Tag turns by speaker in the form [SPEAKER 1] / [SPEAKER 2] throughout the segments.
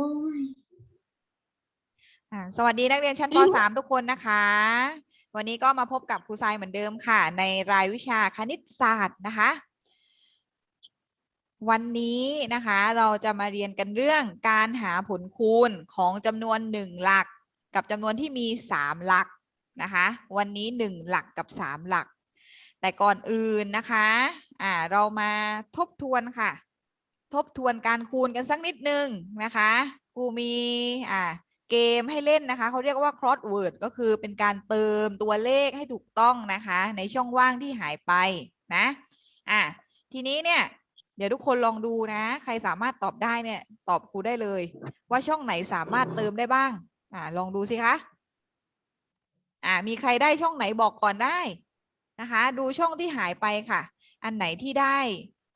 [SPEAKER 1] โอ้ย
[SPEAKER 2] อ่าสวัสดีนักเรียนชั้นป .3 ทุกคนนะคะ วันนี้ก็มาพบกับครูทรายเหมือนเดิมค่ะ ในรายวิชาคณิตศาสตร์นะคะ วันนี้นะคะเราจะมาเรียนกันเรื่องการหาผลคูณของจำนวนหนึ่งหลัก กับจำนวนที่มีสามหลักนะคะ วันนี้หนึ่งหลักกับสามหลัก แต่ก่อนอื่นนะคะอ่าเรามาทบทวนค่ะ ทบทวนการคูณกันสักนิดนึงนะคะครูมีอ่าเกมให้เล่นนะคะ เขาเรียกว่า crossword ก็คือเป็นการเติมตัวเลขให้ถูกต้องนะคะ ในช่องว่างที่หายไปนะอะทีนี้เนี่ย เดี๋ยวทุกคนลองดูนะ ใครสามารถตอบได้เนี่ยตอบครูได้เลย ว่าช่องไหนสามารถเติมได้บ้างอ่าลองดูสิคะอ่ามีใครได้ช่องไหนบอกก่อนได้นะคะ ดูช่องที่หายไปค่ะ อันไหนที่ได้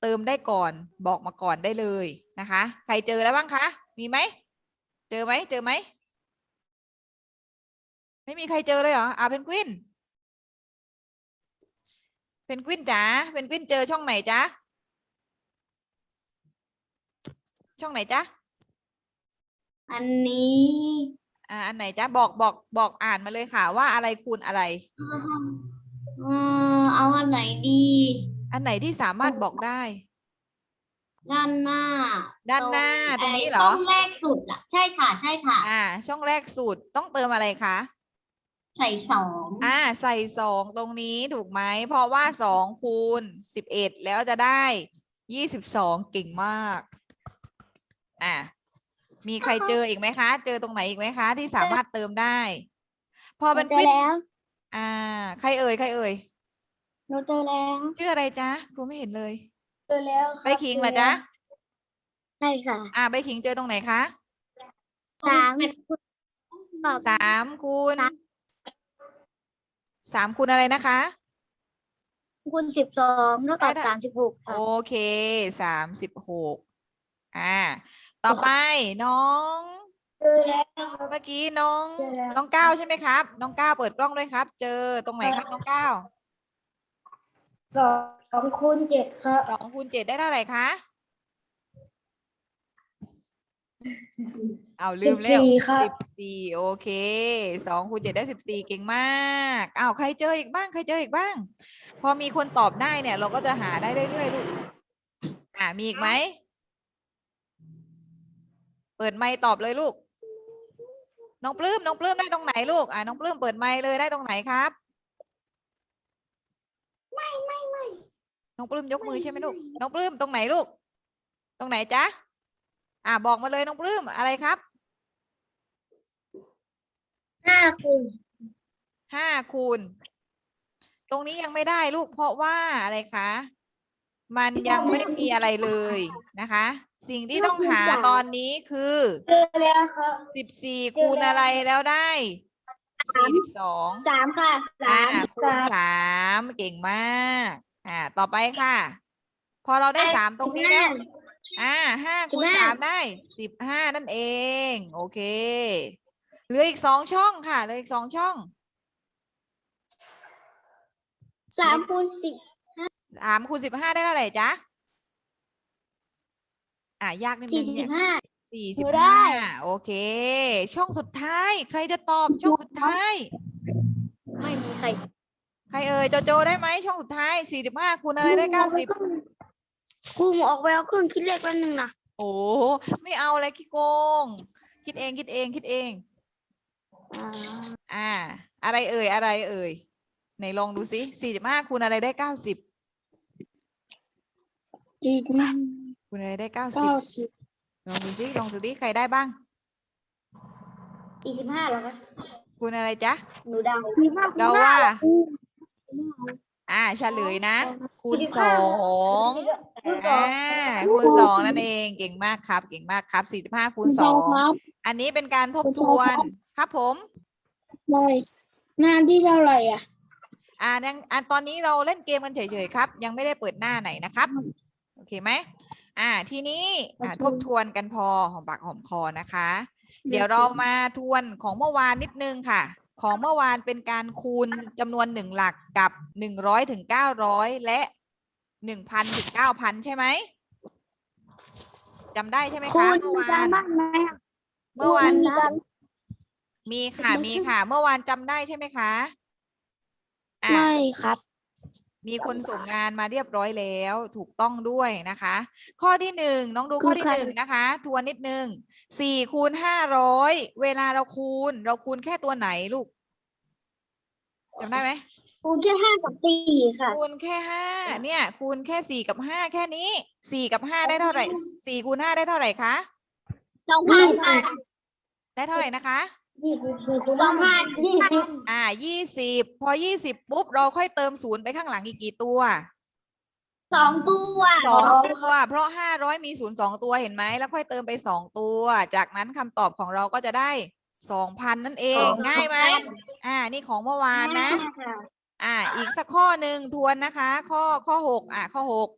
[SPEAKER 2] เติมได้ก่อนบอกมาก่อนได้เลยนะคะ ใครเจอแล้วบ้างคะ มีไหม เจอไหมเจอไหม ไม่มีใครเจอเลยเหรออ่าเพนกวินเพนกวินจ๋าเพนกวินเจอช่องไหนจ๊ะช่องไหนจ๊ะ
[SPEAKER 1] อันนี้
[SPEAKER 2] อ่าอันไหนจ๊ะบอกบอกบอกอ่านมาเลยค่ะ ว่าอะไรคูณอะไร
[SPEAKER 1] เออเอาอันไหนดี
[SPEAKER 2] อันไหนที่สามารถบอกได้
[SPEAKER 1] ด้านหน้า
[SPEAKER 2] ด้านหน้าตรงนี้เหรอ
[SPEAKER 1] ช่องแรกสุดอะ ใช่ค่ะ ใช่ค่ะ
[SPEAKER 2] อ่า ช่องแรกสุดต้องเติมอะไรคะ
[SPEAKER 1] ใส่สอง
[SPEAKER 2] อ่า ใส่สองตรงนี้ถูกไหม เพราะว่าสองคูณสิบเอ็ดแล้วจะได้ยี่สิบสองเก่งมาก อ่ามีใครเจออีกไหมคะ เจอตรงไหนอีกไหมคะ ที่สามารถเติมได้ พอเป็น
[SPEAKER 1] เจ
[SPEAKER 2] ก
[SPEAKER 1] อ
[SPEAKER 2] วิน
[SPEAKER 1] แล้ว
[SPEAKER 2] อ่า ใครเอ่ย ใครเอ่ย
[SPEAKER 1] ห นูเจอแล้ว
[SPEAKER 2] ชื่ออะไรจ๊ะครูไม่เห็นเลย
[SPEAKER 1] เจอแล้ว
[SPEAKER 2] ใบขิงเหรอจ๊ะ
[SPEAKER 1] ใช่ค่ะ
[SPEAKER 2] อ่าใบขิงเจอตรงไหนคะ
[SPEAKER 1] สามตอบ
[SPEAKER 2] สามคูณ
[SPEAKER 1] สาม
[SPEAKER 2] สามคูณอะไรนะคะ
[SPEAKER 1] คูณสิบสองเท่ากับ
[SPEAKER 2] ได้
[SPEAKER 1] สามสิบหก
[SPEAKER 2] โอ
[SPEAKER 1] ค่ะ
[SPEAKER 2] เคสามสิบหกอ่า ต่อไปน้อง
[SPEAKER 1] เจอแล้ว
[SPEAKER 2] เมื่อกี้น้อง
[SPEAKER 1] เจอแล้ว
[SPEAKER 2] น้องก้าวใช่ไหมครับ น้องก้าวเปิดกล้องด้วยครับ เจอตรงไหนครับน้องก้าว
[SPEAKER 1] สองคูณเจ็ดครับ
[SPEAKER 2] สองคูณเจ็ดได้เท่าไหร่คะ เอาลืมแล้ว
[SPEAKER 1] 14ครับ
[SPEAKER 2] สิบสี่โอเคสองคูณเจ็ดได้สิบสี่เก่งมากอ้าวใครเจออีกบ้างใครเจออีกบ้าง พอมีคนตอบได้เนี่ย เราก็จะหาได้เรื่อยๆลูกอ่ามีอีกไหม เปิดไมค์ตอบเลยลูก น้องปลื้มน้องปลื้มได้ตรงไหนลูกอ่าน้องปลื้มเปิดไมค์เลยได้ตรงไหนครับ
[SPEAKER 1] ไม่ไม่ไม่
[SPEAKER 2] น้องปลื้มยกมือใช่ไหมลูกน้องปลื้มตรงไหนลูก ตรงไหนจ๊ะอ่าบอกมาเลยน้องปลื้มอะไรครับ
[SPEAKER 1] ห้าคูณ
[SPEAKER 2] ห้าคูณตรงนี้ยังไม่ได้ลูกเพราะว่าอะไรคะมันยังไม่มีอะไรเลยนะคะ สิ่งที่ต้องหาตอนนี้คือ
[SPEAKER 1] เจอแล้วครับ
[SPEAKER 2] สิบสี่คูณอะไรแล้วได้ สี่สิบสอง
[SPEAKER 1] สามค่ะสา
[SPEAKER 2] อ่ามคูณสามเก่งมากอ่าต่อไปค่ะ พอเราได้สามตรงนี้แล้ว อ่าห้าคูณ
[SPEAKER 1] 15
[SPEAKER 2] สามได้สิบห้านั่นเอง โอเค เหลืออีกสองช่องค่ะเหลืออีกสองช่อง
[SPEAKER 1] สามคูณสิบ
[SPEAKER 2] สามคูณสิบห้าได้เท่าไหร่จ๊ะอ่ายากนิดนึ
[SPEAKER 1] สี่
[SPEAKER 2] ง
[SPEAKER 1] สิ
[SPEAKER 2] เนี่ย
[SPEAKER 1] บห้า
[SPEAKER 2] สี่
[SPEAKER 1] ห
[SPEAKER 2] สิ
[SPEAKER 1] นู
[SPEAKER 2] บ
[SPEAKER 1] ได้
[SPEAKER 2] ห้าโอเค ช่องสุดท้าย ใครจะตอบช่องสุดท้าย
[SPEAKER 1] ไม่มีใคร
[SPEAKER 2] ใครเอ่ยโจโจได้ไหมช่องสุดท้ายสี่สิบห้าคูณอะไรได้เก้าสิบ
[SPEAKER 1] ครูออกไปเอาเครื่องคิดเลขแป๊บนึงนะ
[SPEAKER 2] โอ้ไม่เอาเลยขี้โกง คิดเองคิดเองคิดเอง อ่า อะไรเอ่ยอะไรเอ่ยไหนลองดูสิสี่สิบห้าคูณอะไรได้เก้าสิบ
[SPEAKER 1] จีน
[SPEAKER 2] คูณอะไรได้เก้าสิบ
[SPEAKER 1] เก้าสิบ
[SPEAKER 2] ลองดูสิลองดูดิใครได้บ้าง
[SPEAKER 1] สี่สิบห้าเหรอคะ
[SPEAKER 2] คูณอะไรจ๊ะ
[SPEAKER 1] หนูเดา
[SPEAKER 2] เดาว่า อ่าเฉลยนะ คูณสองอ่าคูณสองนั่นเองเก่งมากครับ เก่งมากครับสี่สิบห้าคูณสอง
[SPEAKER 1] ครับ
[SPEAKER 2] อันนี้เป็นการทบทวนครับผม
[SPEAKER 1] ไม่หน้าที่เท่าไหร่อะ
[SPEAKER 2] อ่ายังอ่าตอนนี้เราเล่นเกมกันเฉยๆครับ ยังไม่ได้เปิดหน้าไหนนะครับ โอเคไหม อ่าทีนี้อ่า
[SPEAKER 1] โอเค
[SPEAKER 2] ทบทวนกันพอหอมปากหอมคอนะคะ เดี๋ยวเรามาทวนของเมื่อวานนิดนึงค่ะ ของเมื่อวานเป็นการคูณจำนวนหนึ่งหลักกับหนึ่งร้อยถึงเก้าร้อยและหนึ่งพันถึงเก้าพันใช่ไหมจำได้ใช่ไหม
[SPEAKER 1] คู
[SPEAKER 2] คะ
[SPEAKER 1] ณ
[SPEAKER 2] เมื่อวา
[SPEAKER 1] การ
[SPEAKER 2] น
[SPEAKER 1] บ้านไหมอะ
[SPEAKER 2] เมื่อวาน
[SPEAKER 1] มีการ
[SPEAKER 2] มีค่ะมีค่ะ เมื่อวานจำได้ใช่ไหมคะอะ
[SPEAKER 1] ไม่ครับ
[SPEAKER 2] มีคนส่งงานมาเรียบร้อยแล้วถูกต้องด้วยนะคะ ข้อที่หนึ่งน้องดูข้อที่
[SPEAKER 1] คือ
[SPEAKER 2] ห
[SPEAKER 1] ใคร
[SPEAKER 2] นึ่งนะคะ ทวนนิดนึงสี่คูณห้าร้อยเวลาเราคูณ เราคูณแค่ตัวไหนลูกจำได้ไหม
[SPEAKER 1] คูณแค่ห้ากับสี่ค่ะ
[SPEAKER 2] คูณแค่ห้าเนี่ย คูณแค่สี่กับห้าแค่นี้สี่กับห้าได้เท่าไหร่สี่คูณห้าได้เท่าไหร่คะ
[SPEAKER 1] สองพันค่ะ
[SPEAKER 2] ได้เท่าไหร่นะคะ
[SPEAKER 1] ยี่สิบสี่คูณสองพันยี่สิบ
[SPEAKER 2] อ่ายี่สิบพอยี่สิบปุ๊บ เราค่อยเติมศูนย์ไปข้างหลังอีกกี่ตัว
[SPEAKER 1] สองตัว
[SPEAKER 2] สองตัว เพราะห้าร้อยมีศูนย์สองตัวเห็นไหมแล้วค่อยเติมไปสองตัว จากนั้นคำตอบของเราก็จะได้สองพันนั่นเองง่ายไหมอ่า นี่ของเมื่อวานนะ อ่า อีกสักข้อหนึ่งทวนนะคะ ข้อข้อหกอ่าข้อหก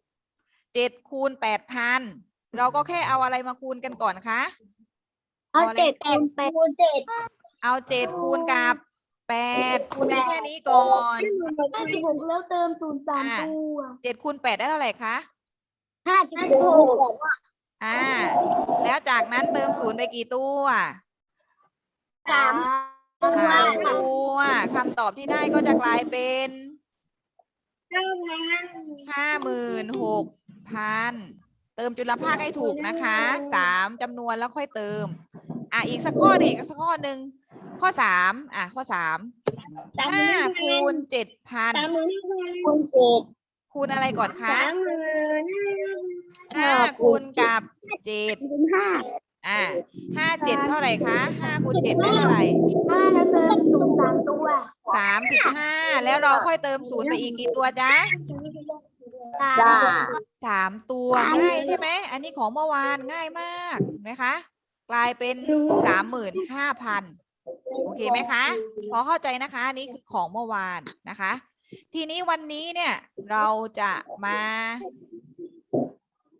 [SPEAKER 2] เจ็ดคูณแปดพันเราก็แค่เอาอะไรมาคูณกันก่อนคะ
[SPEAKER 1] เอาเจ็ดคูณแปดคูณเจ็ด
[SPEAKER 2] เอาเจ็ดคูณกับแปดคูณได้แค่นี้ก่อน
[SPEAKER 1] ห้าสิบหกแล้วเติมศูนย์สามตัว
[SPEAKER 2] เจ็ดคูณแปดได้เท่าไหร่คะ
[SPEAKER 1] ห้าสิบหก
[SPEAKER 2] อ่า แล้วจากนั้นเติมศูนย์ไปกี่ตัว
[SPEAKER 1] สามตัว
[SPEAKER 2] สามตัวคำตอบที่ได้ก็จะกลายเป็น
[SPEAKER 1] ห้าพัน
[SPEAKER 2] ห้าหมื่นหกพันเติมจุลภาคให้ถูกนะคะสามจำนวนแล้วค่อยเติม อะอีกสักข้อหนึ่งอีกสักข้อหนึ่งข้อสามอะข้อสามห้าคูณเจ็ดพัน
[SPEAKER 1] สามหมื่นคูณเจ็ด
[SPEAKER 2] คูณอะไรก่อนคะ
[SPEAKER 1] สามหมื่น
[SPEAKER 2] ห้าคูณกับเจ็ด
[SPEAKER 1] คูณห้า
[SPEAKER 2] อะห้าเจ็ดเท่าไหร่คะห้าคูณเจ็ดได้เท่าไหร่
[SPEAKER 1] ห้าแล้วเติมศูนย์สามตัว
[SPEAKER 2] สามสิบห้าแล้วเราค่อยเติมศูนย์ไปอีกกี่ตัวจ๊ะ
[SPEAKER 1] สาม
[SPEAKER 2] สามตัวง่ายใช่ไหม อันนี้ของเมื่อวานง่ายมากเห็นไหมคะ กลายเป็นสามหมื่นห้าพันโอเคไหมคะพอเข้าใจนะคะอันนี่คือของเมื่อวานนะคะ ทีนี้วันนี้เนี่ยเราจะมา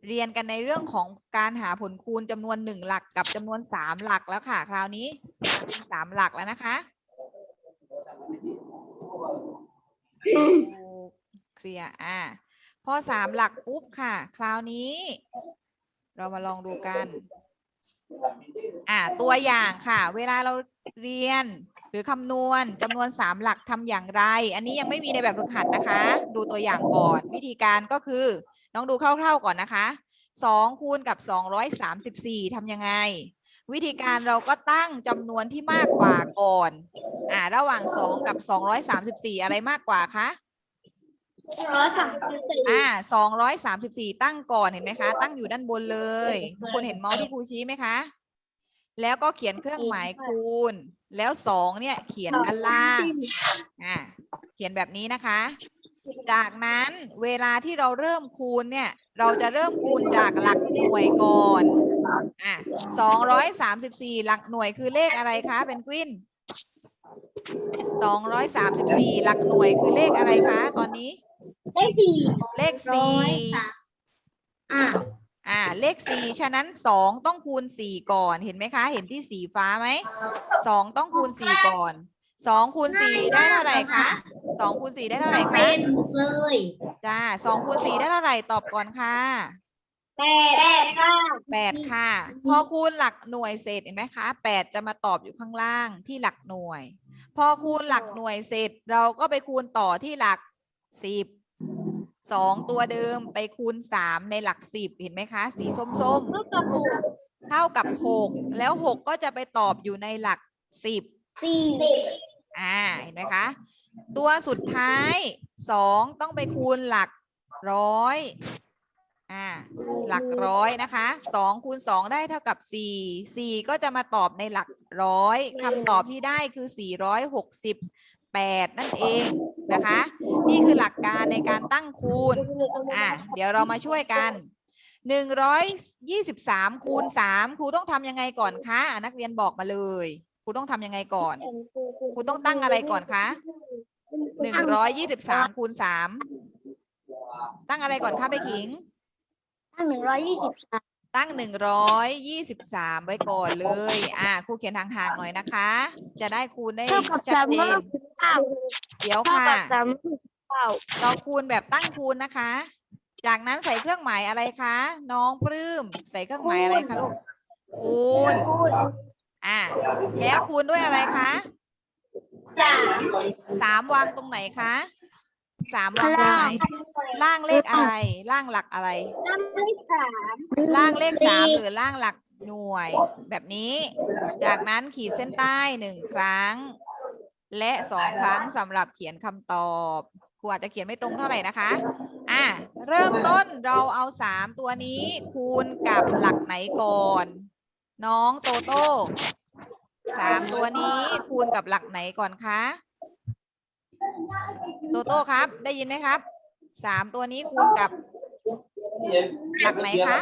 [SPEAKER 2] เรียนกันในเรื่องของการหาผลคูณจำนวนหนึ่งหลักกับจำนวนสามหลักแล้วค่ะ คราวนี้เป็นสามหลักแล้วนะคะเคลียร์อ่าพอสามหลักปุ๊บค่ะ คราวนี้ เรามาลองดูกัน อ่าตัวอย่างค่ะ เวลาเราเรียนหรือคำนวณจำนวนสามหลักทำอย่างไร อันนี้ยังไม่มีในแบบฝึกหัดนะคะ ดูตัวอย่างก่อน วิธีการก็คือน้องดูคร่าวๆก่อนนะคะสองคูณกับสองร้อยสามสิบสี่ทำยังไง วิธีการเราก็ตั้งจำนวนที่มากกว่าก่อน อ่า ระหว่างสองกับสองร้อยสามสิบสี่อะไรมากกว่าคะ
[SPEAKER 1] ร้อยสามสิบสี่
[SPEAKER 2] อ่าสองร้อยสามสิบสี่ตั้งก่อนเห็นไหมคะ ตั้งอยู่ด้านบนเลยทุกคนเห็นเมาส์ที่ครูชี้ไหมคะ แล้วก็เขียนเครื่องหมายคูณ แล้วสองเนี่ยเขียนด้านล่าง อ่า เขียนแบบนี้นะคะ จากนั้นเวลาที่เราเริ่มคูณเนี่ย เราจะเริ่มคูณจากหลักหน่วยก่อน อะสองร้อยสามสิบสี่หลักหน่วยคือเลขอะไรคะเป็นกวิน สองร้อยสามสิบสี่หลักหน่วยคือเลขอะไรคะ ตอนนี้
[SPEAKER 1] ได้สี่
[SPEAKER 2] เลขสี่
[SPEAKER 1] อ่า
[SPEAKER 2] อ่า เลขสี่ฉะนั้นสองต้องคูณสี่ก่อน เห็นไหมคะ เห็นที่สีฟ้าไหม สองต้องคูณสี่ก่อน สองคูณสี่ได้เท่าไหร่คะ สองคูณสี่ได้เท่าไหร่คะ
[SPEAKER 1] เป็นเลย
[SPEAKER 2] จ้าสองคูณสี่ได้เท่าไหร่ตอบก่อนค่ะ
[SPEAKER 1] แปดแปดค่ะ
[SPEAKER 2] แปดค่ะ พอคูณหลักหน่วยเสร็จเห็นไหมคะแปดจะมาตอบอยู่ข้างล่างที่หลักหน่วย พอคูณหลักหน่วยเสร็จ เราก็ไปคูณต่อที่หลักสิบสองตัวเดิมไปคูณสามในหลักสิบเห็นไหมคะ สีส้มๆ
[SPEAKER 1] เท่ากับหก
[SPEAKER 2] เท่ากับหกแล้วหกก็จะไปตอบอยู่ในหลักสิบ
[SPEAKER 1] สี่สิบ
[SPEAKER 2] อ่าเห็นไหมคะ ตัวสุดท้ายสองต้องไปคูณหลักร้อย อ่าหลักร้อยนะคะสองคูณสองได้เท่ากับสี่สี่ก็จะมาตอบในหลักร้อยคำตอบที่ได้คือสี่ร้อยหกสิบแปดนั่นเองนะคะ นี่คือหลักการในการตั้งคูณอะเดี๋ยวเรามาช่วยกันหนึ่งร้อยยี่สิบสามคูณสามครูต้องทำยังไงก่อนคะอะนักเรียนบอกมาเลยครูต้องทำยังไงก่อนครูต้องตั้งอะไรก่อนคะหนึ่งร้อยยี่สิบสามคูณสามตั้งอะไรก่อนคะไปขิง
[SPEAKER 1] ตั้งหนึ่งร้อยยี่สิบสาม
[SPEAKER 2] ตั้งหนึ่งร้อยยี่สิบสามไว้ก่อนเลย อะครูเขียนห่างๆหน่อยนะคะ จะได้คูณได้
[SPEAKER 1] เท่ากับ
[SPEAKER 2] ชัด
[SPEAKER 1] สาม
[SPEAKER 2] เจ
[SPEAKER 1] ร้อย
[SPEAKER 2] น
[SPEAKER 1] หกสิบเก้า
[SPEAKER 2] เดี๋ยว
[SPEAKER 1] เท่า
[SPEAKER 2] ค่ะ
[SPEAKER 1] กับสามร้อยหกสิบเก้า
[SPEAKER 2] เราคูณแบบตั้งคูณนะคะ จากนั้นใส่เครื่องหมายอะไรคะ น้องปลื้มใส่เครื่องหมายอะไรคะลูก คูณแล้วคูณด้วยอะไรคะ
[SPEAKER 1] สาม
[SPEAKER 2] สามวางตรงไหนคะ สามวางตรงไหนล่างเลขอะไร ล่างหลักอะไร
[SPEAKER 1] น้ำเลขสาม
[SPEAKER 2] ล่างเลขสามหรือล่างหลักหน่วย แบบนี้ จากนั้นขีดเส้นใต้หนึ่งครั้ง และสองครั้งสำหรับเขียนคำตอบครูอาจจะเขียนไม่ตรงเท่าไหร่นะคะ อะ เริ่มต้นเราเอาสามตัวนี้คูณกับหลักไหนก่อน น้องโตโต้สามตัวนี้คูณกับหลักไหนก่อนคะ โตโต้ครับ ได้ยินไหมครับ สามตัวนี้คูณกับ หลักไหนคะ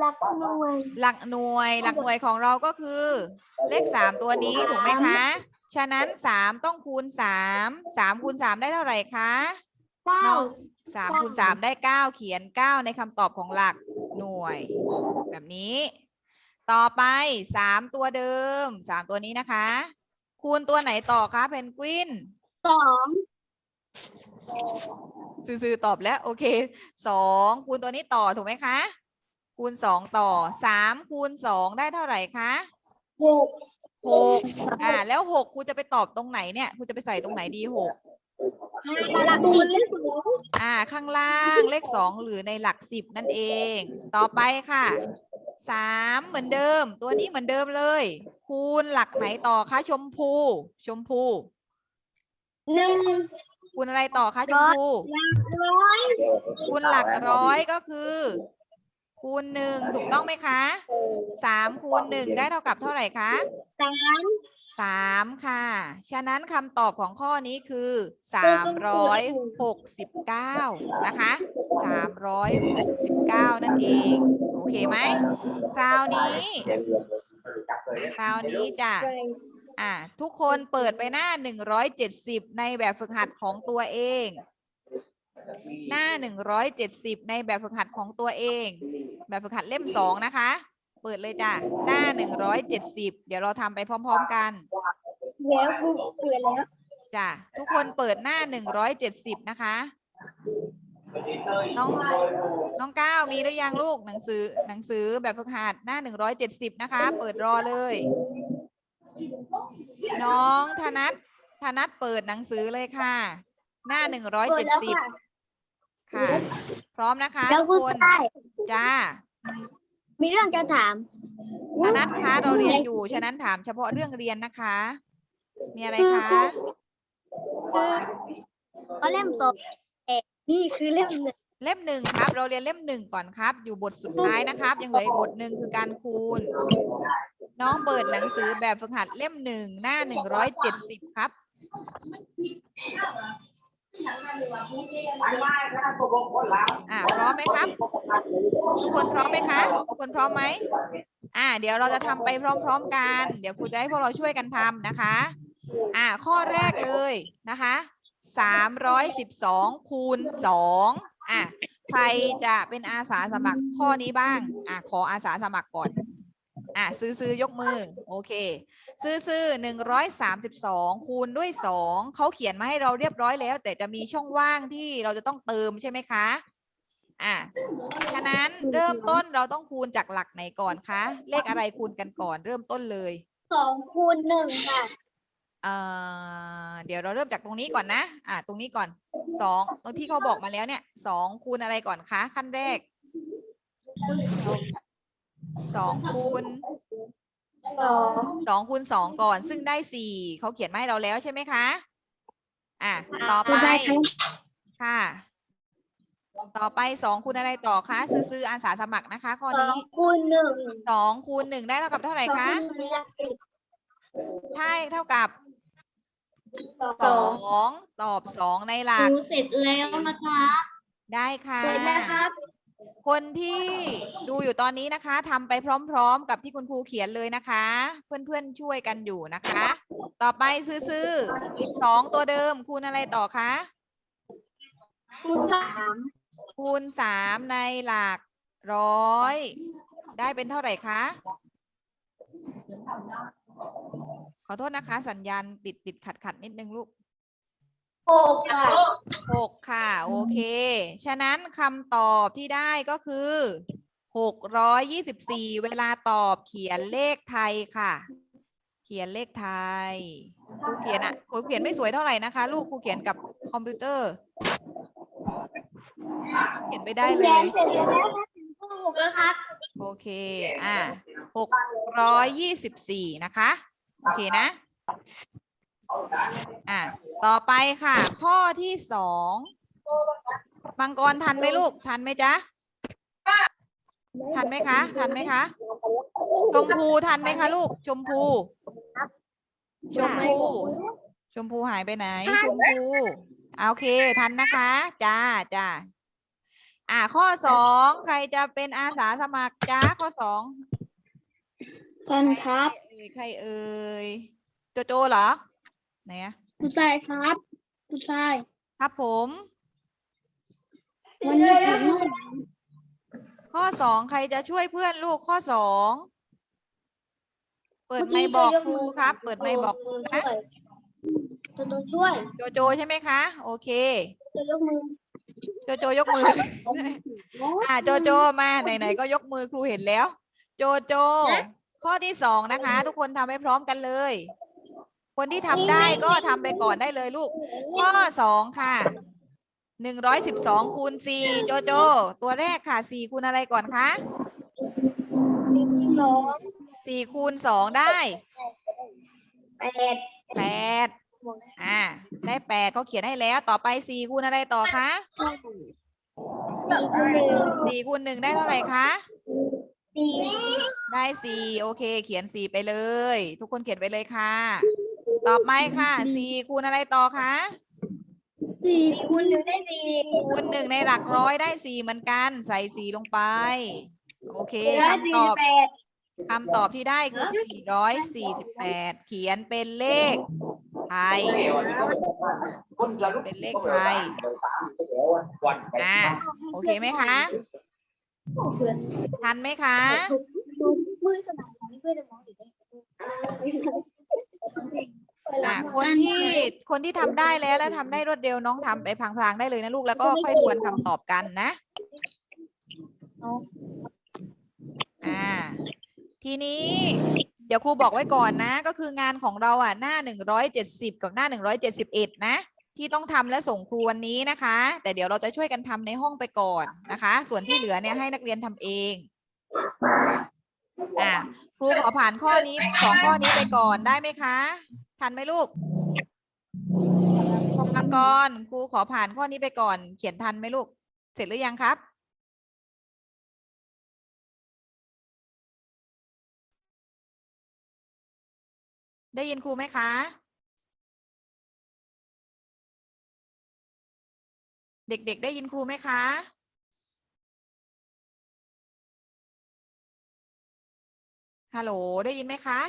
[SPEAKER 1] หลักหน่วย
[SPEAKER 2] หลักหน่วย หลักหน่วยของเราก็คือ เลขสามตัวนี้ถูกไหมคะ ฉะนั้นสามต้องคูณสาม สามคูณสามได้เท่าไหร่คะ
[SPEAKER 1] เก้า
[SPEAKER 2] น้องสามคูณสามได้เก้าเขียนเก้าในคำตอบของหลักหน่วย แบบนี้ ต่อไปสามตัวเดิมสามตัวนี้นะคะ คูณตัวไหนต่อคะเพนกวิน
[SPEAKER 1] สอง
[SPEAKER 2] ซื่อๆตอบแล้ว โอเคสองคูณตัวนี้ต่อถูกไหมคะ คูณสองต่อสามคูณสองได้เท่าไหร่คะ
[SPEAKER 1] หก
[SPEAKER 2] หกอ่า แล้วหกครูจะไปตอบตรงไหนเนี่ยครูจะไปใส่ตรงไหนดีหก
[SPEAKER 1] หลักสิบเลขสอง
[SPEAKER 2] อ่า ข้างล่างเลขสองหรือในหลักสิบนั่นเอง ต่อไปค่ะสามเหมือนเดิม ตัวนี้เหมือนเดิมเลย คูณหลักไหนต่อคะชมพู ชมพู
[SPEAKER 1] หนึ่ง
[SPEAKER 2] คูณอะไรต่อคะชมพู
[SPEAKER 1] ร้อย
[SPEAKER 2] คูณหลักร้อยก็คือ คูณหนึ่งถูกต้องไหมคะสามคูณหนึ่งได้เท่ากับเท่าไหร่คะ
[SPEAKER 1] สาม
[SPEAKER 2] สามค่ะ ฉะนั้นคำตอบของข้อนี้คือสามร้อยหกสิบเก้านะคะสามร้อยหกสิบเก้านั่นเองโอ เคไหมคราวนี้ คราวนี้จะอ่าทุกคนเปิดไปหน้าหนึ่งร้อยเจ็ดสิบในแบบฝึกหัดของตัวเอง หน้าหนึ่งร้อยเจ็ดสิบในแบบฝึกหัดของตัวเอง แบบฝึกหัดเล่มสองนะคะ เปิดเลยจ้ะหน้าหนึ่งร้อยเจ็ดสิบเดี๋ยวเราทำไปพร้อม ๆ กัน
[SPEAKER 1] แล้วกูเปลี่ยนแล้ว
[SPEAKER 2] จ้ะทุกคนเปิดหน้าหนึ่งร้อยเจ็ดสิบนะคะ น้องน้องก้าวมีหรือยังลูกหนังสือหนังสือแบบฝึกหัดหน้าหนึ่งร้อยเจ็ดสิบนะคะ เปิดรอเลย น้องธนัทธนัทเปิดหนังสือเลยค่ะ หน้าหนึ่งร้อย
[SPEAKER 1] เปิ
[SPEAKER 2] เจ็
[SPEAKER 1] ด
[SPEAKER 2] ด
[SPEAKER 1] แล้ว
[SPEAKER 2] สิบ
[SPEAKER 1] ค่ะ
[SPEAKER 2] ค่ะ พร้อมนะคะ
[SPEAKER 1] แล้ว
[SPEAKER 2] ทุ
[SPEAKER 1] กู
[SPEAKER 2] กคน
[SPEAKER 1] ใช่
[SPEAKER 2] จ้า
[SPEAKER 1] มีเรื่องจะถาม
[SPEAKER 2] ธนัทคะเราเรียนอยู่ฉะนั้นถามเฉพาะเรื่องเรียนนะคะ มีอะไรคะ
[SPEAKER 1] คือก็เล่มสองแต่ นี่คือเล่มหนึ่ง
[SPEAKER 2] เล่มหนึ่งครับ เราเรียนเล่มหนึ่งก่อนครับ อยู่บทสุดท้ายนะครับ ยังเหลืออีกบทหนึ่งคือการคูณ น้องเปิดหนังสือแบบฝึกหัดเล่มหนึ่งหน้าหนึ่งร้อยเจ็ดสิบครับอ่าพร้อมไหมครับ ทุกคนพร้อมไหมคะทุกคนพร้อมไหมอ่า เดี๋ยวเราจะทำไปพร้อม ๆ กัน เดี๋ยวครูจะให้พวกเราช่วยกันทำนะคะ อ่า ข้อแรกเลยนะคะ สามร้อยสิบสองคูณสองอะใครจะเป็นอาสาสมัครข้อนี้บ้าง อะ ขออาสาสมัครก่อน อะ ซื้อซื้อยกมือ โอเค ซื้อซื้อหนึ่งร้อยสามสิบสองคูณด้วยสองเขาเขียนมาให้เราเรียบร้อยแล้ว แต่จะมีช่องว่างที่เราจะต้องเติมใช่ไหมคะ อะ ฉะนั้นเริ่มต้นเราต้องคูณจากหลักไหนก่อนคะ เลขอะไรคูณกันก่อน เริ่มต้นเลย
[SPEAKER 1] สองคูณหนึ่งค่ะ
[SPEAKER 2] เอ่อเดี๋ยวเราเริ่มจากตรงนี้ก่อนนะ อ่า ตรงนี้ก่อนสองตรงที่เขาบอกมาแล้วเนี่ยสองคูณอะไรก่อนคะขั้นแรกสองคูณ
[SPEAKER 1] สอง
[SPEAKER 2] สองคูณสองก่อน ซึ่งได้สี่เขาเขียนมาให้เราแล้วใช่ไหมคะ อะต่อไปค่ะ ต่อไปสองคูณอะไรต่อคะซื้อๆอาสาสมัครนะคะข้อ
[SPEAKER 1] สอ
[SPEAKER 2] นี้
[SPEAKER 1] งคูณหนึ่ง
[SPEAKER 2] สองคูณหนึ่งได้เท่ากับเท่าไหร่คะ
[SPEAKER 1] สองคูณหนึ่งได้
[SPEAKER 2] ใช่เท่ากับ
[SPEAKER 1] ส
[SPEAKER 2] ส
[SPEAKER 1] อ
[SPEAKER 2] องงตอบสองในหลัก
[SPEAKER 1] ดูเสร็จแล้วนะคะ
[SPEAKER 2] ได้ค่ะ
[SPEAKER 1] เสร็จแล้วครับ
[SPEAKER 2] คนที่ดูอยู่ตอนนี้นะคะทำไปพร้อมๆ กับที่คุณครูเขียนเลยนะคะ เพื่อนๆช่วยกันอยู่นะคะ ต่อไปซื้อๆสองตัวเดิมคูณอะไรต่อคะ
[SPEAKER 1] คูณสาม
[SPEAKER 2] คูณสามในหลักร้อย ได้เป็นเท่าไหร่คะข อโทษนะคะ สัญญาณติดติดขัดขัดๆนิดนึงลูก
[SPEAKER 1] หกค่ะ
[SPEAKER 2] หกค่ะ โอเค ฉะนั้นคำตอบที่ได้ก็คือหกร้อยยี่สิบสี่เวลาตอบเขียนเลขไทยค่ะ เขียนเลขไทยครูเขียนอะครูเขียนไม่สวยเท่าไหร่นะคะ ลูกครูเขียนกับคอมพิวเตอร์ เขียนไม่ได้เล
[SPEAKER 1] เรีย
[SPEAKER 2] ย
[SPEAKER 1] นเสร็จแล้วครับถึงข้อหกแล้วครับ
[SPEAKER 2] โอเค อะหกร้อยยี่สิบสี่นะคะ โอเคนะ อะ ต่อไปค่ะ ข้อที่สองมังกรทันไหมลูก ทันไหมจ๊ะ ทันไหมคะ ทันไหมคะ ชมพูทันไหมคะลูก ชมพู ชมพู ชมพูหายไปไหน ชมพูอะโอเค ทันนะคะ จ้าจ้าอ่าข้อสองใครจะเป็นอาสาสมัครจ้าข้อสอง
[SPEAKER 1] ท่านครับ
[SPEAKER 2] ใครเอ่ยใครเอ่ยโจโจเหรอไหนอะ
[SPEAKER 1] ผู้ชายครับผู้ชาย
[SPEAKER 2] ครับผม
[SPEAKER 1] วันนี้ผมนุ่ม
[SPEAKER 2] ข้อสองใครจะช่วยเพื่อนลูกข้อสองเปิดไมค์บอกครูครับ เปิดไมค์บอกครูนะ
[SPEAKER 1] จะต้องช่วย
[SPEAKER 2] โจโจใช่ไหมคะ โอเค
[SPEAKER 1] จะยกมือ
[SPEAKER 2] โจโจยกมือ อ่าโจโจมาไหนๆก็ยกมือครูเห็นแล้ว โจโจ ข้อที่สองนะคะ ทุกคนทำให้พร้อมกันเลย คนที่ทำได้ก็ทำไปก่อนได้เลยลูก ข้อสองค่ะหนึ่งร้อยสิบสองคูณสี่โจโจ ตัวแรกค่ะสี่คูณอะไรก่อนคะ
[SPEAKER 1] สอง
[SPEAKER 2] สี่คูณสองได้
[SPEAKER 1] แปด
[SPEAKER 2] แปดอ่า ได้แปดเขาเขียนให้แล้วต่อไปสี่คูณอะไรต่อคะ
[SPEAKER 1] สี่คูณหนึ่ง
[SPEAKER 2] สี่คูณหนึ่งได้เท่าไหร่คะ
[SPEAKER 1] สี่
[SPEAKER 2] ได้สี่โอเค เขียนสี่ไปเลย ทุกคนเขียนไปเลยค่ะ ต่อไปค่ะสี่คูณอะไรต่อคะ
[SPEAKER 1] สี่คูณหนึ่งได้สี่
[SPEAKER 2] คูณหนึ่งในหลักร้อยได้สี่เหมือนกัน ใส่สี่ลงไป โอเค
[SPEAKER 1] ร้อย
[SPEAKER 2] คำ
[SPEAKER 1] สี่
[SPEAKER 2] ต
[SPEAKER 1] สิ
[SPEAKER 2] อ
[SPEAKER 1] บบแปด
[SPEAKER 2] คำตอบที่ได้คือสี่ร้อยสี่สิบแปดเขียนเป็นเลขไทยเป็นเลขไทยอ่าโอเคไหมคะ ทันไหมคะ
[SPEAKER 1] มือขนาดนี้เพื่อจะมองอีกได้
[SPEAKER 2] อ่าคนที่คนที่ทำได้แล้วและทำได้รวดเร็วน้องทำไปพลางๆได้เลยนะลูกแล้วก็ค่อยทวนคำตอบกันนะอ่า ทีนี้ เดี๋ยวครูบอกไว้ก่อนนะ ก็คืองานของเราอะหน้าหนึ่งร้อยเจ็ดสิบกับหน้าหนึ่งร้อยเจ็ดสิบเอ็ดนะ ที่ต้องทำและส่งครูวันนี้นะคะ แต่เดี๋ยวเราจะช่วยกันทำในห้องไปก่อนนะคะ ส่วนที่เหลือเนี่ยให้นักเรียนทำเอง อ่าครูขอผ่านข้อนี้สองข้อนี้ไปก่อนได้ไหมคะ ทันไหมลูกมังกรครูขอผ่านข้อนี้ไปก่อน เขียนทันไหมลูก เสร็จหรือยังครับ ได้ยินครูไหมคะ เด็กๆ ได้ยินครูไหมคะ ฮัลโหล ได้ยินไหมคะ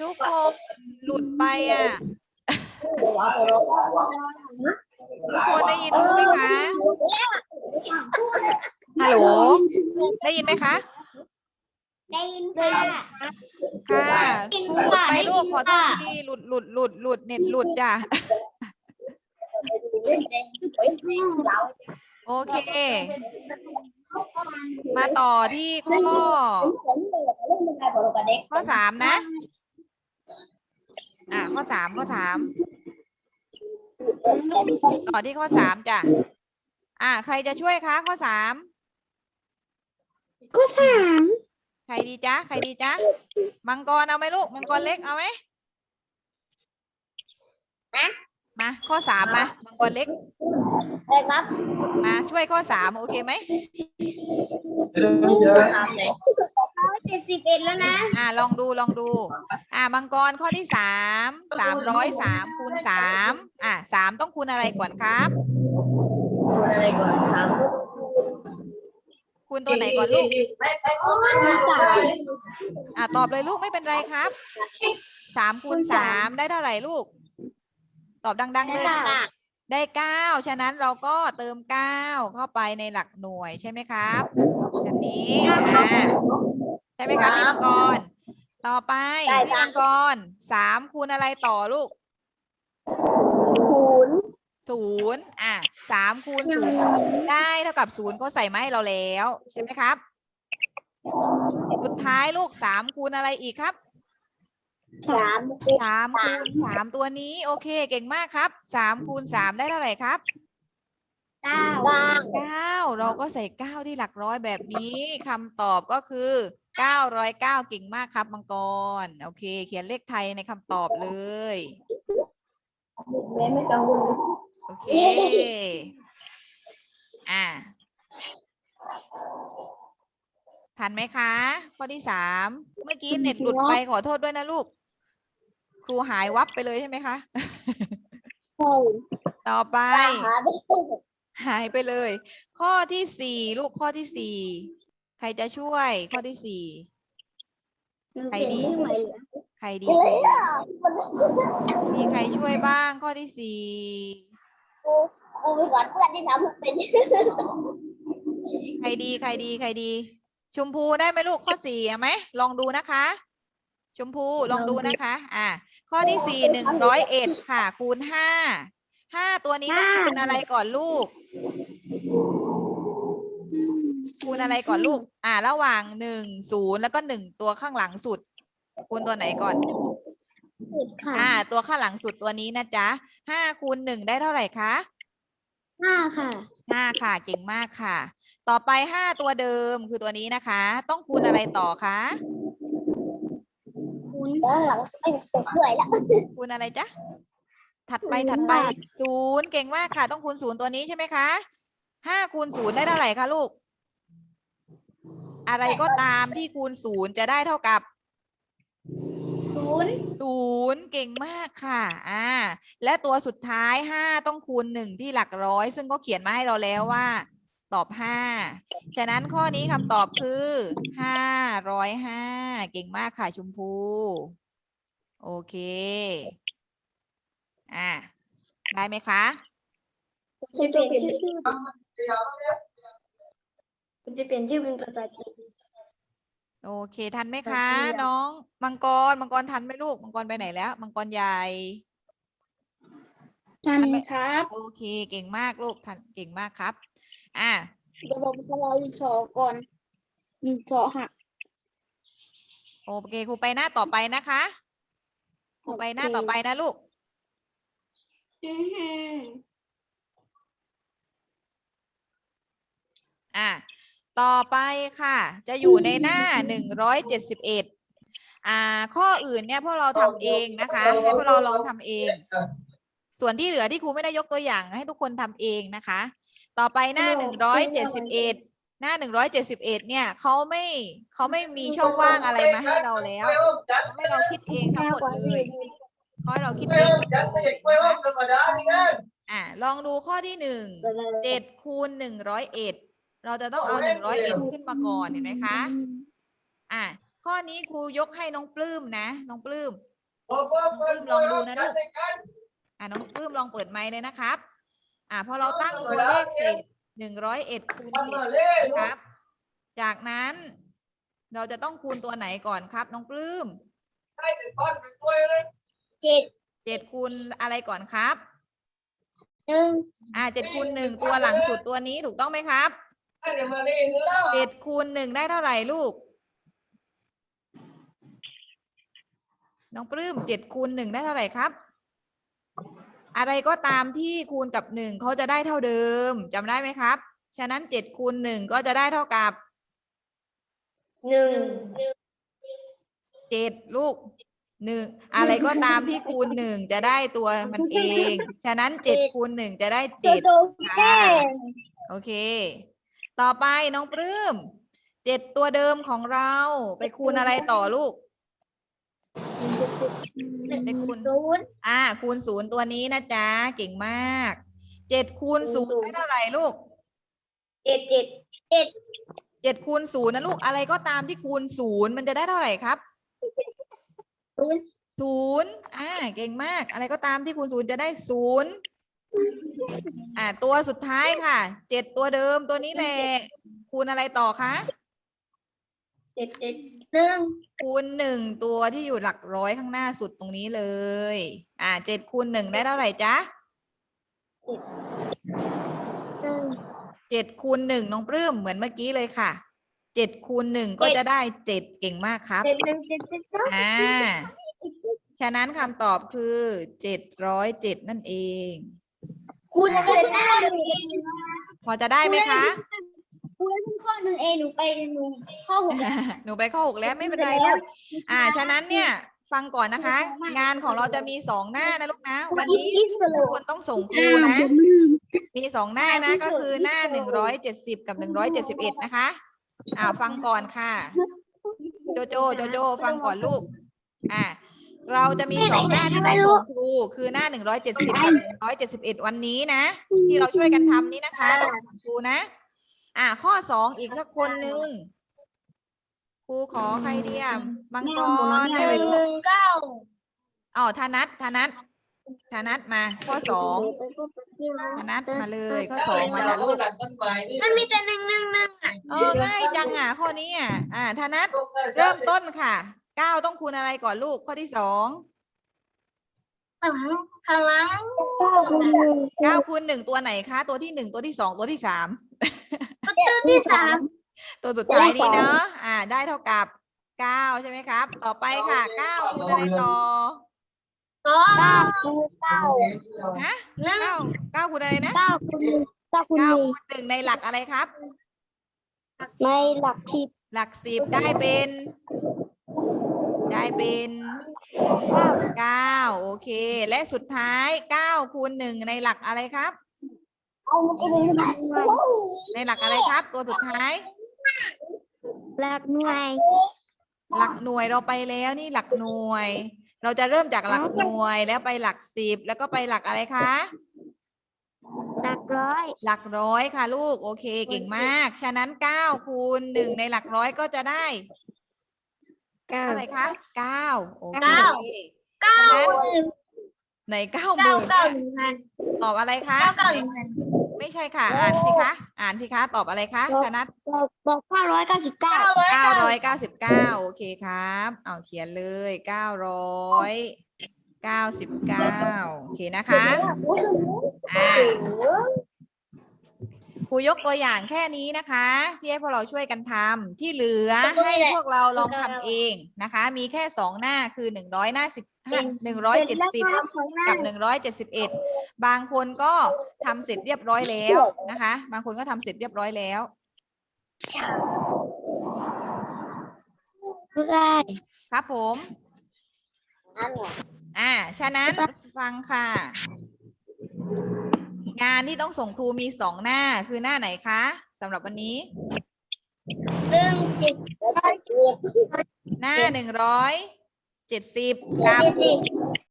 [SPEAKER 2] ทุกคนหลุดไปอะ ทุกคนได้ยินครูไหมคะ ฮัลโหล ได้ยินไหมคะ
[SPEAKER 1] ได้ยินค่ะ
[SPEAKER 2] ค่ะครูหลุดไปลูกขอโทษ
[SPEAKER 1] ค่ะ
[SPEAKER 2] ทีหลุดหลุดหลุดหลุดเน็ตหลุดจ้ะ โอเค มาต่อที่ข้อ ข้อสามนะ อ่าข้อสามข้อสามต่อที่ข้อสามจ้ะ อ่า ใครจะช่วยคะ ข้อสาม
[SPEAKER 1] ก็สาม
[SPEAKER 2] ใครดีจ๊ะ ใครดีจ๊ะ มังกรเอาไหมลูก มังกรเล็กเอาไหม มาข้อสามมามังกรเล็ก
[SPEAKER 1] เลยครับ
[SPEAKER 2] มาช่วยข้อสามโอเคไหม
[SPEAKER 1] ร้อยเจ็ดสิบเอ็ดแล้วนะ
[SPEAKER 2] อ่าลองดูลองดู อ่ามังกรข้อที่สามสามร้อยสามคูณสามอ่าสามต้องคูณอะไรก่อนครับ
[SPEAKER 1] อะไรก่อนครับ
[SPEAKER 2] คูณตัวไหนก่อนลูกอ่าตอบเลยลูกไม่เป็นไรครับสามคูณสามได้เท่าไหร่ลูก ตอบดังๆเลยได้เก้าฉะนั้นเราก็เติมเก้าเข้าไปในหลักหน่วยใช่ไหมครับแบบนี้อ่าใช่ไหมครับพี่มังกรต่อไป
[SPEAKER 1] ได้
[SPEAKER 2] พี่
[SPEAKER 1] ค่ะ
[SPEAKER 2] มังกรสามคูณอะไรต่อลูก
[SPEAKER 1] คูณ
[SPEAKER 2] ศูนย์อะสามคูณศูนย์ได้เท่ากับศูนย์ก็ใส่มาให้เราแล้ว ใช่ไหมครับ สุดท้ายลูกสามคูณอะไรอีกครับ
[SPEAKER 1] สาม
[SPEAKER 2] สามคูณสามตัวนี้ โอเค เก่งมากครับสามคูณสามได้เท่าไหร่ครับ
[SPEAKER 1] เก้า
[SPEAKER 2] เก้าเราก็ใส่เก้าที่หลักร้อยแบบนี้คำตอบก็คือเก้าร้อยเก้าเก่งมากครับมังกร โอเค เขียนเลขไทยในคำตอบเลย
[SPEAKER 1] แม่ไม่กังวล
[SPEAKER 2] โอเคอ่าทันไหมคะ ข้อที่สามเมื่อกี้เน็ตหลุดไปขอโทษด้วยนะลูกค รูหายวับไปเลยใช่ไหมคะต่อไป
[SPEAKER 1] หาไม่เจอ
[SPEAKER 2] หายไปเลย ข้อที่สี่ลูกข้อที่สี่ใครจะช่วยข้อที่สี่ ใครดี
[SPEAKER 1] ชื่อใหม่เหรอ
[SPEAKER 2] ใครดี
[SPEAKER 1] เฮ้
[SPEAKER 2] ใคร
[SPEAKER 1] ย
[SPEAKER 2] ดีมีใครช่วยบ้างข้อที่สี่
[SPEAKER 1] กูกูไปสอนเพื่อนที่ทำให้เป็น
[SPEAKER 2] ใครดีใครดีใครดี ชมพูได้ไหมลูกข้อสี่เอาไหมลองดูนะคะ ชมพูลองดูนะคะ อ่า ข้อที่สี่หนึ่งร้อยเอ็ดค่ะ คูณห้าห้าตัวนี้ต้องคูณอะไรก่อนลูก คูณอะไรก่อนลูก อ่า ระหว่างหนึ่งศูนย์แล้วก็หนึ่งตัวข้างหลังสุด คูณตัวไหนก่อน
[SPEAKER 1] ค่ะ
[SPEAKER 2] อ่า ตัวข้างหลังสุดตัวนี้นะจ๊ะห้าคูณหนึ่งได้เท่าไหร่คะ
[SPEAKER 1] ห้าค่ะ
[SPEAKER 2] ห้าค่ะ เก่งมากค่ะ ต่อไปห้าตัวเดิมคือตัวนี้นะคะ ต้องคูณอะไรต่อคะ
[SPEAKER 1] คุณ ด้านหลังไม่ตกด้วยแล้ว
[SPEAKER 2] คูณอะไรจ๊ะ ถัดไป
[SPEAKER 1] ศูนย์
[SPEAKER 2] ถัดไป
[SPEAKER 1] ค่ะ
[SPEAKER 2] ศูนย์เก่งมากค่ะ ต้องคูณศูนย์ตัวนี้ใช่ไหมคะห้าคูณศูนย์ได้เท่าไหร่คะลูก อะไรก็ตามที่คูณศูนย์จะได้เท่ากับ
[SPEAKER 1] ศูนย์
[SPEAKER 2] ศูนย์เก่งมากค่ะ อ่า และตัวสุดท้ายห้าต้องคูณหนึ่งที่หลักร้อย ซึ่งก็เขียนมาให้เราแล้วว่า ตอบห้าฉะนั้นข้อนี้คำตอบคือห้าร้อยห้าเก่งมากค่ะชมพู โอเค อ่าได้ไหมคะ
[SPEAKER 1] จะเปลี่ยนชื่อคุณจะเปลี่ยนชื่อเป็นภาษาจีน
[SPEAKER 2] โอเคทันไหมคะ
[SPEAKER 1] ทันแล้ว
[SPEAKER 2] น้องมังกรมังกรทันไหมลูกมังกรไปไหนแล้ว มังกรใหญ่
[SPEAKER 1] ทัน
[SPEAKER 2] ทันไหม
[SPEAKER 1] ครับ
[SPEAKER 2] โอเค เก่งมากลูกทันเก่งมากครับ อ่า
[SPEAKER 1] เดี๋ยวผมจะรออีกสองก่อนอีกสองหัก
[SPEAKER 2] โอเคครูไปหน้าต่อไปนะคะครูไปหน้าต่อไปนะลูกอะต่อไปค่ะ จะอยู่ในหน้าหนึ่งร้อยเจ็ดสิบเอ็ดอ่า ข้ออื่นเนี่ยพวกเราทำเองนะคะให้พวกเราลองทำเอง ส่วนที่เหลือที่ครูไม่ได้ยกตัวอย่างให้ทุกคนทำเองนะคะ ต่อไปหน้าหนึ่งร้อยเจ็ดสิบเอ็ดหน้าหนึ่งร้อยเจ็ดสิบเอ็ดเนี่ยเขาไม่เขาไม่มีช่องว่างอะไรมาให้เราแล้วเขาให้เราคิดเองทั้งหมดเลยเขาให้เราคิดเองทั้งหมดเลยนะคะอ่าลองดูข้อที่หนึ่งเจ็ดคูณหนึ่งร้อยเอ็ดเราจะต้องเอาหนึ่งร้อยเอ็ดขึ้นมาก่อนเห็นไหมคะอะข้อนี้ครูยกให้น้องปลื้มนะ น้องปลื้มอะน้องปลื้มลองเปิดไมค์เลยนะครับ อะพอเราตั้งตัวเลขเสร็จหนึ่งร้อยเอ็ดคูณเจ็ดนะครับ จากนั้น เราจะต้องคูณตัวไหนก่อนครับ น้องปลื้ม
[SPEAKER 1] เจ็ด
[SPEAKER 2] เจ็ดคูณอะไรก่อนครับ
[SPEAKER 1] หนึ่ง
[SPEAKER 2] อะเจ็ดคูณหนึ่งตัวหลังสุดตัวนี้ถูกต้องไหมครับเจ็ดคูณหนึ่งได้เท่าไหร่ลูก น้องปลื้มเจ็ดคูณหนึ่งได้เท่าไหร่ครับ อะไรก็ตามที่คูณกับหนึ่งเขาจะได้เท่าเดิมจำได้ไหมครับ ฉะนั้นเจ็ดคูณหนึ่งก็จะได้เท่ากับ
[SPEAKER 1] หนึ่ง
[SPEAKER 2] เจ็ดลูกหนึ่งอะไรก็ตามที่คูณหนึ่งจะได้ตัวมันเอง ฉะนั้นเจ็ดคูณหนึ่งจะได้เจ็ด
[SPEAKER 1] โดแก้
[SPEAKER 2] โอเค ต่อไปน้องปลื้มเจ็ดตัวเดิมของเราไปคูณอะไรต่อลูก ไปคูณ
[SPEAKER 1] ศูนย์
[SPEAKER 2] อ่า คูณศูนย์ตัวนี้นะจ๊ะ เก่งมากเจ็ดคูณศูนย์ได้เท่าไหร่ลูก
[SPEAKER 1] เจ็ดเจ็ดเจ็ด
[SPEAKER 2] เจ็ดคูณศูนย์นะลูกอะไรก็ตามที่คูณศูนย์มันจะได้เท่าไหร่ครับ
[SPEAKER 1] ศูนย์
[SPEAKER 2] ศูนย์อ่า เก่งมาก อะไรก็ตามที่คูณศูนย์จะได้ศูนย์อ่า ตัวสุดท้ายค่ะ เจ็ดตัวเดิมตัวนี้แหละ คูณอะไรต่อคะ
[SPEAKER 1] เจ็ดเจ็ด หนึ่ง
[SPEAKER 2] คูณหนึ่งตัวที่อยู่หลักร้อยข้างหน้าสุดตรงนี้เลย อ่าเจ็ดคูณหนึ่งได้เท่าไหร่จ๊ะ
[SPEAKER 1] หนึ่ง
[SPEAKER 2] เจ็ดคูณหนึ่งน้องปลื้มเหมือนเมื่อกี้เลยค่ะเจ็ดคูณหนึ่งก็
[SPEAKER 1] เจ็ด
[SPEAKER 2] จะได้เจ็ดเก่งมากครับ
[SPEAKER 1] เจ็ดหนึ่งเจ็ดเจ็ดเจ็ด
[SPEAKER 2] อ่า ฉะนั้นคำตอบคือเจ็ดร้อยเจ็ดนั่นเอง
[SPEAKER 1] คุณเจ็ดข้อหนึ่งเอง
[SPEAKER 2] พอจะได้ไหมคะ
[SPEAKER 1] คุณเล่นข้อหนึ่งเองหนูไปหนูข้อหก
[SPEAKER 2] หนูไปข้อหกแล้วไม่เป็นไรลูกอ่า ฉะนั้นเนี่ยฟังก่อนนะคะ งานของเราจะมีสองหน้านะลูกนะ วันนี้ทุกคนต้องส่งครูนะ มีสองหน้านะก็คือหน้าหนึ่งร้อยเจ็ดสิบกับหนึ่งร้อยเจ็ดสิบเอ็ดนะคะอ่าฟังก่อนค่ะ โจโจโจโจ ฟังก่อนลูกอ่าเราจะมีสองหน้าที่ต้องส่งครู คือหน้าหนึ่งร้อยเจ็ดสิบกับหนึ่งร้อยเจ็ดสิบเอ็ดวันนี้นะ ที่เราช่วยกันทำนี้นะคะต้องส่งครูนะ อ่าข้อสองอีกสักคนหนึ่งครูขอใครเดียมบังกร
[SPEAKER 1] ห
[SPEAKER 2] ได้ไหม
[SPEAKER 1] นึ่ง
[SPEAKER 2] ลู
[SPEAKER 1] ห
[SPEAKER 2] ก
[SPEAKER 1] นึ่งเก้า
[SPEAKER 2] อ๋อธนัทธนัทธนัทมาข้อสองธนัทมาเลยข้อสองมาจากลูก
[SPEAKER 1] มันมีแต่หนึ่งหนึ่งหนึ่งอะ
[SPEAKER 2] เออง่ายจังอะข้อนี้อะอ่าธนัทเริ่มต้นค่ะเก้าต้องคูณอะไรก่อนลูกข้อที่สอง
[SPEAKER 1] ข้างหลังข้างหลัง
[SPEAKER 2] เก้าคูณหนึ่งตัวไหนคะ ตัวที่หนึ่งตัวที่สองตัวที่สาม
[SPEAKER 1] ประตูที่สาม
[SPEAKER 2] ตัวสุดท้ายนี้เนาะอ่า ได้เท่ากับเก้าใช่ไหมครับ ต่อไปค่ะเก้าคูณอะไรต่อ
[SPEAKER 1] สองเก้าเก้า
[SPEAKER 2] ฮะ
[SPEAKER 1] หนึ่ง
[SPEAKER 2] เก้าเก้าคูณอะไรนะ
[SPEAKER 1] เก้าคูณเก้าคูณ
[SPEAKER 2] เก้า
[SPEAKER 1] หนึ่ง
[SPEAKER 2] คูณหนึ่งในหลักอะไรครับ
[SPEAKER 1] ในหลักสิบ
[SPEAKER 2] หลักสิบได้เป็น ได้เป็น เก้าโอเค และสุดท้ายเก้าคูณหนึ่งในหลักอะไรครับ
[SPEAKER 1] เอามันเป็น
[SPEAKER 2] ในหลักอะไรครับ ตัวสุดท้าย
[SPEAKER 1] หลักหน่วย
[SPEAKER 2] หลักหน่วยเราไปแล้วนี่หลักหน่วย เราจะเริ่มจากหลักหน่วยแล้วไปหลักสิบแล้วก็ไปหลักอะไรคะ
[SPEAKER 1] หลักร้อย
[SPEAKER 2] หลักร้อยค่ะลูก โอเค เก่งมาก ฉะนั้นเก้าคูณหนึ่งในหลักร้อยก็จะได้
[SPEAKER 1] เก้า
[SPEAKER 2] เท่าไหร่คะเก้าโอเค
[SPEAKER 1] เก้า เก้า
[SPEAKER 2] ในเก้าห
[SPEAKER 1] เก้า
[SPEAKER 2] มื่น
[SPEAKER 1] เก้าหนึ่งพัน
[SPEAKER 2] ตอบอะไรคะ
[SPEAKER 1] เก้าเก้าหนึ่งพัน
[SPEAKER 2] ไม่ใช่ค่ะ อ่านสิคะ อ่านสิคะ ตอบอะไรคะธนัท
[SPEAKER 1] บอกเก้าร้อยเก้าสิบเก้า
[SPEAKER 2] เก้าร้อยเก้าสิบเก้าโอเคครับ เอาเขียนเลยเก้าร้อยเก้าสิบเก้าโอเคนะคะ อ่า ครูยกตัวอย่างแค่นี้นะคะ ที่ให้พวกเราช่วยกันทำที่เหลือให้พวกเราลองทำเองนะคะ มีแค่สองหน้าคือหนึ่งร้อยหน้าสิบหนึ่งร้อยเจ็ดสิบกับหนึ่งร้อยเจ็ดสิบเอ็ดบางคนก็ทำเสร็จเรียบร้อยแล้วนะคะ บางคนก็ทำเสร็จเรียบร้อยแล้ว
[SPEAKER 1] เพื่อ
[SPEAKER 2] ครับผมอ่าฉะนั้นฟังค่ะ งานที่ต้องส่งครูมีสองหน้าคือหน้าไหนคะสำหรับวันนี้
[SPEAKER 1] หนึ่งเจ็ดร้อยเจ็ด
[SPEAKER 2] หน้าหนึ่งร้อยเจ็ดสิบกับ
[SPEAKER 1] สิบ